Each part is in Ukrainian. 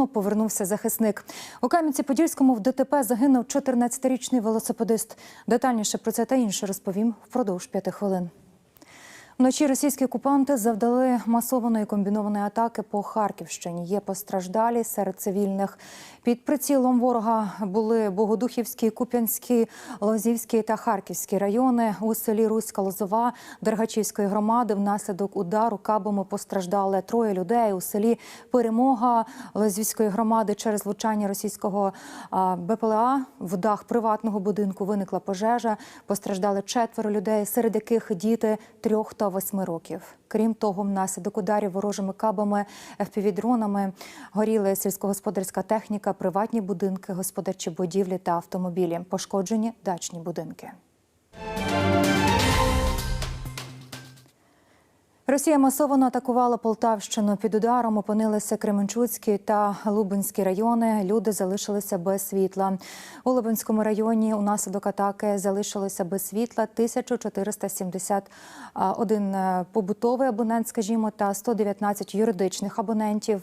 полону повернувся захисник. У Кам'янці-Подільському в ДТП загинув 14-річний велосипедист. Детальніше про це та інше розповім впродовж п'яти хвилин. Вночі російські окупанти завдали масованої комбінованої атаки по Харківщині. Є постраждалі серед цивільних. Під прицілом ворога були Богодухівський, Куп'янський, Лозівський та Харківський райони. У селі Руська Лозова Дергачівської громади внаслідок удару кабами постраждали троє людей. У селі Перемога Лозівської громади через влучання російського БПЛА в дах приватного будинку виникла пожежа. Постраждали четверо людей, серед яких діти трьох та восьми років. Крім того, внаслідок ударів ворожими кабами, FPV-дронами горіли сільськогосподарська техніка, приватні будинки, господарчі будівлі та автомобілі. Пошкоджені дачні будинки. Росія масово атакувала Полтавщину. Під ударом опинилися Кременчуцький та Лубенські райони. Люди залишилися без світла. У Лубенському районі унаслідок атаки залишилося без світла 1471 побутовий абонент, скажімо, та 119 юридичних абонентів.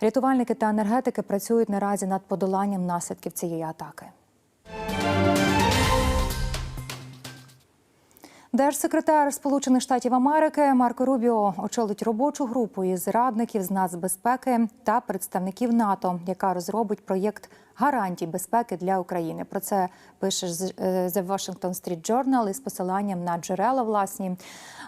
Рятувальники та енергетики працюють наразі над подоланням наслідків цієї атаки. Держсекретар Сполучених Штатів Америки Марко Рубіо очолить робочу групу із радників з нацбезпеки та представників НАТО, яка розробить проєкт гарантій безпеки для України. Про це пише The Washington Street Journal із посиланням на джерела власні.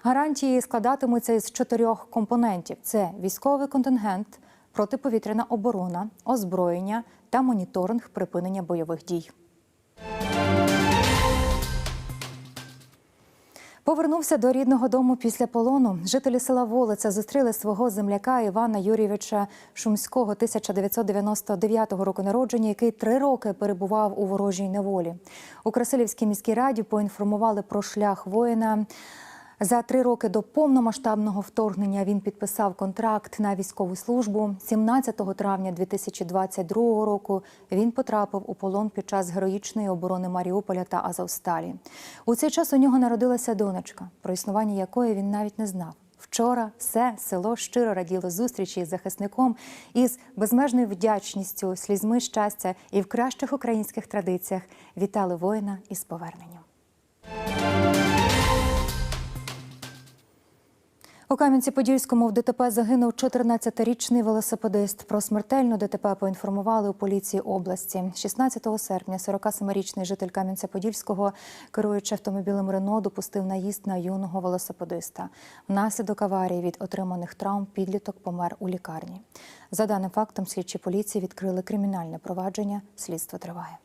Гарантії складатимуться із чотирьох компонентів: це військовий контингент, протиповітряна оборона, озброєння та моніторинг припинення бойових дій. Повернувся до рідного дому після полону. Жителі села Волиця зустріли свого земляка Івана Юрійовича Шумського 1999 року народження, який три роки перебував у ворожій неволі. У Красилівській міській раді поінформували про шлях воїна. За три роки до повномасштабного вторгнення він підписав контракт на військову службу. 17 травня 2022 року він потрапив у полон під час героїчної оборони Маріуполя та Азовсталі. У цей час у нього народилася донечка, про існування якої він навіть не знав. Вчора все село щиро раділо зустрічі з захисником із безмежною вдячністю, слізьми щастя і в кращих українських традиціях вітали воїна із поверненням. У Кам'янці-Подільському в ДТП загинув 14-річний велосипедист. Про смертельну ДТП поінформували у поліції області. 16 серпня 47-річний житель Кам'янця-Подільського, керуючи автомобілем Рено, допустив наїзд на юного велосипедиста. Внаслідок аварії від отриманих травм підліток помер у лікарні. За даним фактом, слідчі поліції відкрили кримінальне провадження. Слідство триває.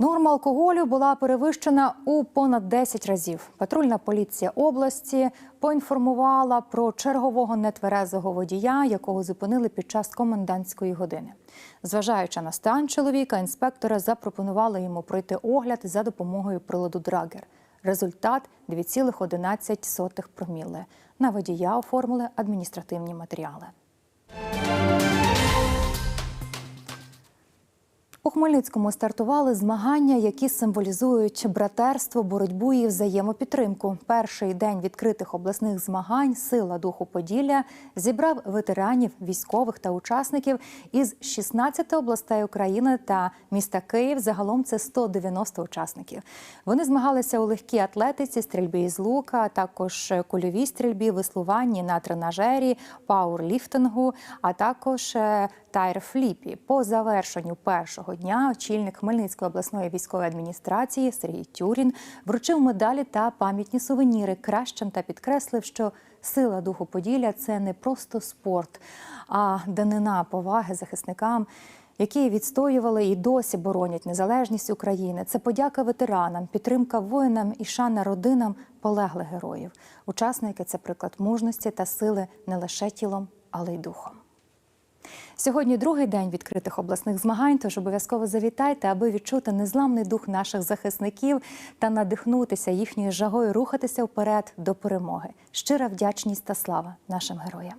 Норма алкоголю була перевищена у понад 10 разів. Патрульна поліція області поінформувала про чергового нетверезого водія, якого зупинили під час комендантської години. Зважаючи на стан чоловіка, інспектори запропонували йому пройти огляд за допомогою приладу Драгер. Результат 2,11 проміли. На водія оформили адміністративні матеріали. Хмельницькому стартували змагання, які символізують братерство, боротьбу і взаємопідтримку. Перший день відкритих обласних змагань Сила духу Поділля зібрав ветеранів, військових та учасників із 16 областей України та міста Київ. Загалом це 190 учасників. Вони змагалися у легкій атлетиці, стрільбі із лука, також кульовій стрільбі, веслуванні на тренажері, пауерліфтингу, а також тайр-фліпі. По завершенню першого дня очільник Хмельницької обласної військової адміністрації Сергій Тюрін вручив медалі та пам'ятні сувеніри кращим та підкреслив, що сила духу Поділля це не просто спорт, а данина поваги захисникам. Які відстоювали і досі боронять незалежність України. Це подяка ветеранам, підтримка воїнам і шана родинам полеглих героїв. Учасники це приклад мужності та сили не лише тілом, але й духом. Сьогодні другий день відкритих обласних змагань. Тож обов'язково завітайте, аби відчути незламний дух наших захисників та надихнутися їхньою жагою рухатися вперед до перемоги. Щира вдячність та слава нашим героям.